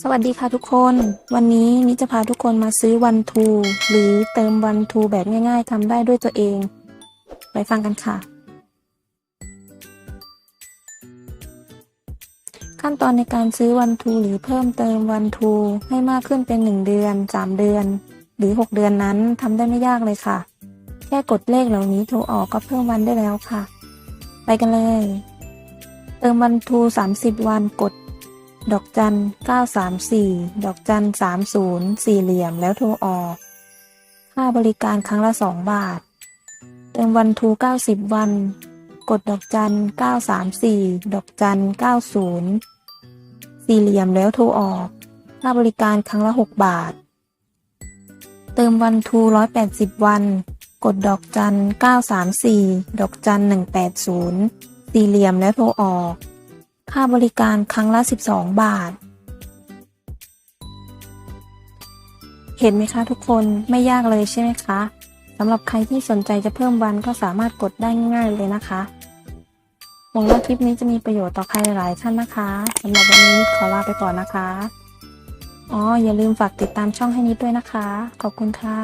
สวัสดีค่ะทุกคน วันนี้นิจะพาทุกคนมาซื้อวันทูหรือเติมวันทูแบบง่าย ๆทำได้ด้วยตัวเอง ไปฟังกันค่ะ ขั้นตอนในการซื้อวันทูหรือเพิ่มเติมวันทูให้มากขึ้นเป็น 1 เดือน 3 เดือน หรือ 6 เดือนนั้นทำได้ไม่ยากเลยค่ะ แค่กดเลขเหล่านี้โทรออกก็เพิ่มวันได้แล้วค่ะ ไปกันเลย ติมวันทู30วันกด ดอกจัน934ดอกจัน30สี่เหลี่ยมแล้วโทรออก ค่าบริการครั้งละ2บาท เติมวันทู90วัน กดดอกจัน934ดอกจัน90สี่เหลี่ยมแล้วโทรออก ค่าบริการครั้งละ6บาท เติมวันทู180วัน กดดอกจัน934ดอกจัน180 สี่เหลี่ยมแล้วโทรออก ค่าบริการครั้งละ 12 บาท เห็นไหมคะทุกคนไม่ยากเลยใช่ไหมคะสำหรับใครที่สนใจจะเพิ่มวันก็สามารถกดได้ง่ายๆเลยนะคะหวังว่าคลิปนี้จะมีประโยชน์ต่อใครหลายท่านนะคะสำหรับวันนี้ขอลาไปก่อนนะคะอ๋ออย่าลืมฝากติดตามช่องให้นิดด้วยนะคะ ขอบคุณค่ะ